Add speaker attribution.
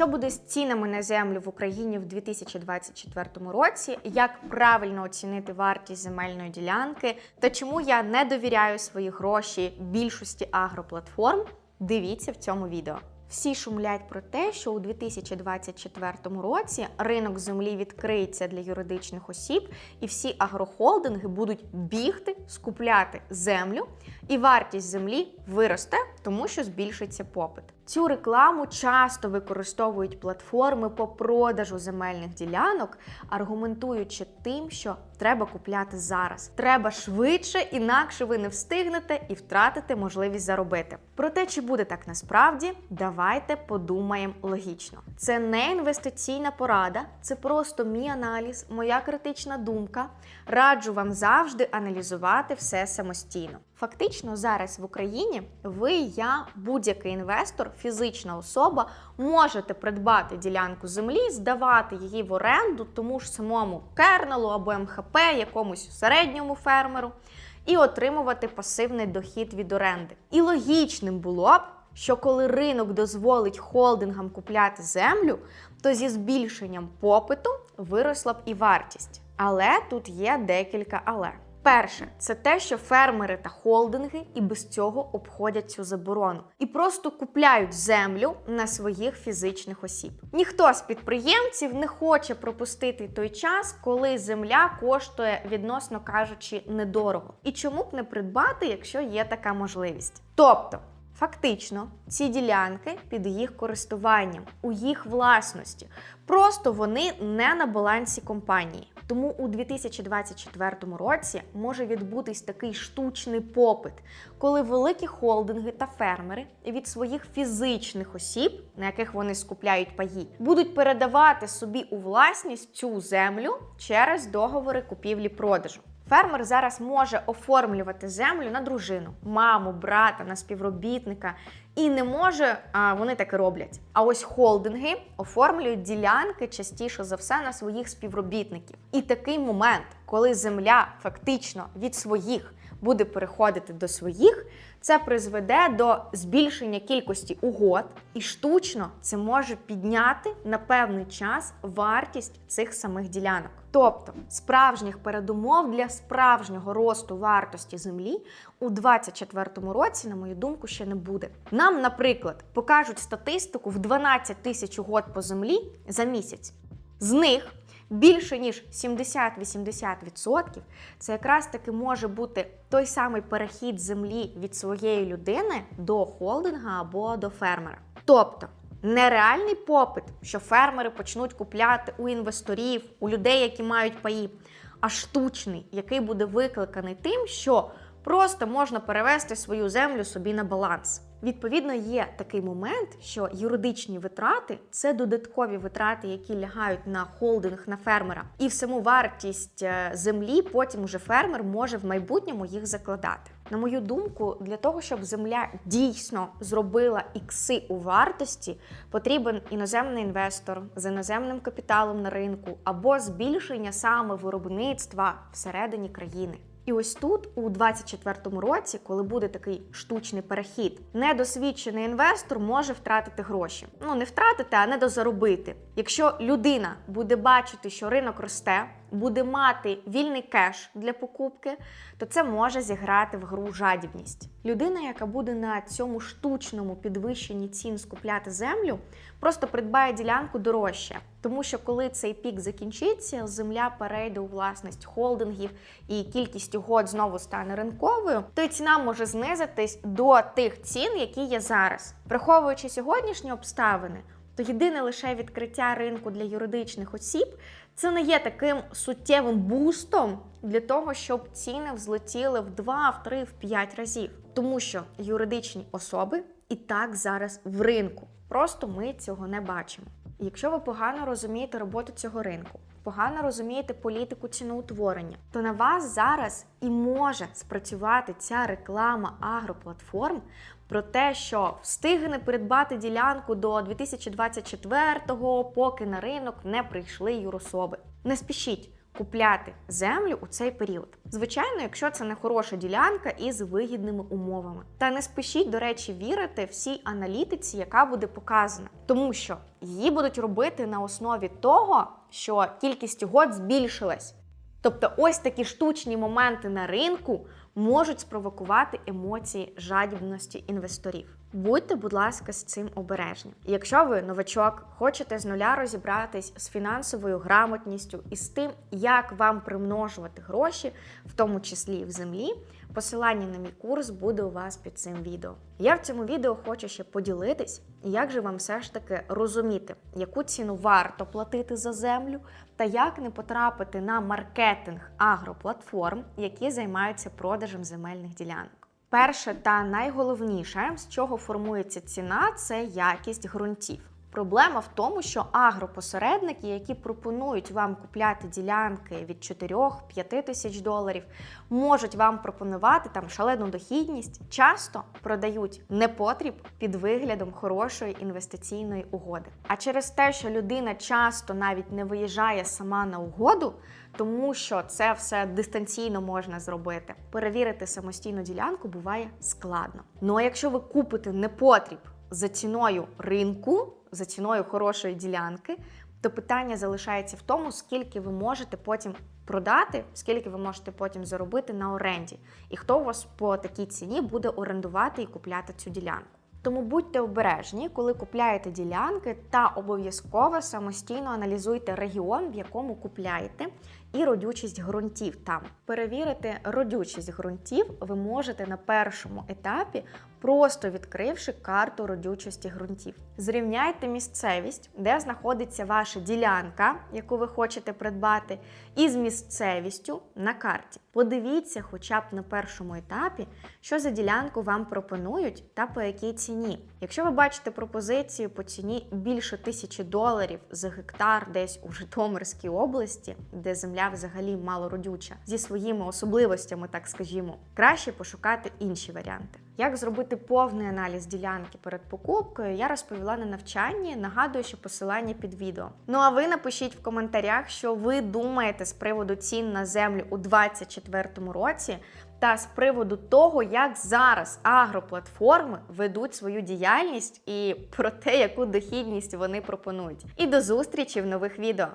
Speaker 1: Що буде з цінами на землю в Україні в 2024 році? Як правильно оцінити вартість земельної ділянки? Та чому я не довіряю свої гроші більшості агроплатформ? Дивіться в цьому відео. Всі шумлять про те, що у 2024 році ринок землі відкриється для юридичних осіб, і всі агрохолдинги будуть бігти, скупляти землю, і вартість землі виросте, тому що збільшиться попит. Цю рекламу часто використовують платформи по продажу земельних ділянок, аргументуючи тим, що треба купляти зараз. Треба швидше, інакше ви не встигнете і втратите можливість заробити. Про те, чи буде так насправді, давайте подумаємо логічно. Це не інвестиційна порада, це просто мій аналіз, моя критична думка. Раджу вам завжди аналізувати все самостійно. Фактично, зараз в Україні ви, я, будь-який інвестор, фізична особа, можете придбати ділянку землі, здавати її в оренду тому ж самому кернелу або МХП, якомусь середньому фермеру, і отримувати пасивний дохід від оренди. І логічним було б, що коли ринок дозволить холдингам купляти землю, то зі збільшенням попиту виросла б і вартість. Але тут є декілька але. Перше, це те, що фермери та холдинги і без цього обходять цю заборону і просто купляють землю на своїх фізичних осіб. Ніхто з підприємців не хоче пропустити той час, коли земля коштує, відносно кажучи, недорого. І чому б не придбати, якщо є така можливість? Тобто. Фактично, ці ділянки під їх користуванням, у їх власності. Просто вони не на балансі компанії. Тому у 2024 році може відбутись такий штучний попит, коли великі холдинги та фермери від своїх фізичних осіб, на яких вони скупляють паї, будуть передавати собі у власність цю землю через договори купівлі-продажу. Фермер зараз може оформлювати землю на дружину, маму, брата, на співробітника і не може, а вони так і роблять. А ось холдинги оформлюють ділянки частіше за все на своїх співробітників. І такий момент, коли земля фактично від своїх буде переходити до своїх, це призведе до збільшення кількості угод, і штучно це може підняти на певний час вартість цих самих ділянок. Тобто справжніх передумов для справжнього росту вартості землі у 2024 році, на мою думку, ще не буде. Нам, наприклад, покажуть статистику в 12 тисяч угод по землі за місяць. З них більше ніж 70-80% це якраз таки може бути той самий перехід землі від своєї людини до холдинга або до фермера. Тобто нереальний попит, що фермери почнуть купляти у інвесторів, у людей, які мають паї, а штучний, який буде викликаний тим, що просто можна перевести свою землю собі на баланс. Відповідно, є такий момент, що юридичні витрати це додаткові витрати, які лягають на холдинг на фермера, і в саму вартість е, землі потім уже фермер може в майбутньому їх закладати. На мою думку, для того, щоб земля дійсно зробила ікси у вартості, потрібен іноземний інвестор з іноземним капіталом на ринку або збільшення саме виробництва всередині країни. І ось тут, у 2024 році, коли буде такий штучний перехід, недосвідчений інвестор може втратити гроші. Ну не втратити, а недозаробити. Якщо людина буде бачити, що ринок росте, буде мати вільний кеш для покупки, то це може зіграти в гру жадібність. Людина, яка буде на цьому штучному підвищенні цін скупляти землю, просто придбає ділянку дорожче. Тому що коли цей пік закінчиться, земля перейде у власність холдингів і кількість угод знову стане ринковою, то й ціна може знизитись до тих цін, які є зараз. Враховуючи сьогоднішні обставини, то єдине лише відкриття ринку для юридичних осіб це не є таким суттєвим бустом для того, щоб ціни взлетіли в 2, в 3, в 5 разів. Тому що юридичні особи і так зараз в ринку. Просто ми цього не бачимо. Якщо ви погано розумієте роботу цього ринку, погано розумієте політику ціноутворення, то на вас зараз і може спрацювати ця реклама агроплатформ про те, що встигне придбати ділянку до 2024-го, поки на ринок не прийшли юрособи. Не спішіть. купляти землю у цей період. Звичайно, якщо це не хороша ділянка із вигідними умовами. Та не спішіть, до речі, вірити всій аналітиці, яка буде показана, тому що її будуть робити на основі того, що кількість угод збільшилась. Тобто, ось такі штучні моменти на ринку можуть спровокувати емоції жадібності інвесторів. Будьте, будь ласка, з цим обережні. Якщо ви новачок, хочете з нуля розібратись з фінансовою грамотністю і з тим, як вам примножувати гроші, в тому числі в землі, посилання на мій курс буде у вас під цим відео. Я в цьому відео хочу ще поділитись, як же вам все ж таки розуміти, яку ціну варто платити за землю, та як не потрапити на маркетинг агроплатформ, які займаються продажем земельних ділянок. Перше та найголовніше, з чого формується ціна, це якість ґрунтів. Проблема в тому, що агропосередники, які пропонують вам купляти ділянки від 4-5 тисяч доларів, можуть вам пропонувати там шалену дохідність, часто продають непотріб під виглядом хорошої інвестиційної угоди. А через те, що людина часто навіть не виїжджає сама на угоду, тому що це все дистанційно можна зробити. Перевірити самостійну ділянку буває складно. Ну а якщо ви купите непотріб за ціною ринку, за ціною хорошої ділянки, то питання залишається в тому, скільки ви можете потім продати, скільки ви можете потім заробити на оренді, і хто у вас по такій ціні буде орендувати і купляти цю ділянку. Тому будьте обережні, коли купляєте ділянки, та обов'язково самостійно аналізуйте регіон, в якому купляєте, і родючість ґрунтів там. Перевірити родючість ґрунтів ви можете на першому етапі, просто відкривши карту родючості ґрунтів. Зрівняйте місцевість, де знаходиться ваша ділянка, яку ви хочете придбати, із місцевістю на карті. Подивіться, хоча б на першому етапі, що за ділянку вам пропонують та по якій ціні. Якщо ви бачите пропозицію по ціні більше тисячі доларів за гектар десь у Житомирській області, де земля взагалі малородюча, зі своїми особливостями, так скажімо, краще пошукати інші варіанти. Як зробити повний аналіз ділянки перед покупкою, я розповіла на навчанні. Нагадую, що посилання під відео. Ну а ви напишіть в коментарях, що ви думаєте з приводу цін на землю у 2024 році. Та з приводу того, як зараз агроплатформи ведуть свою діяльність і про те, яку дохідність вони пропонують. І до зустрічі в нових відео.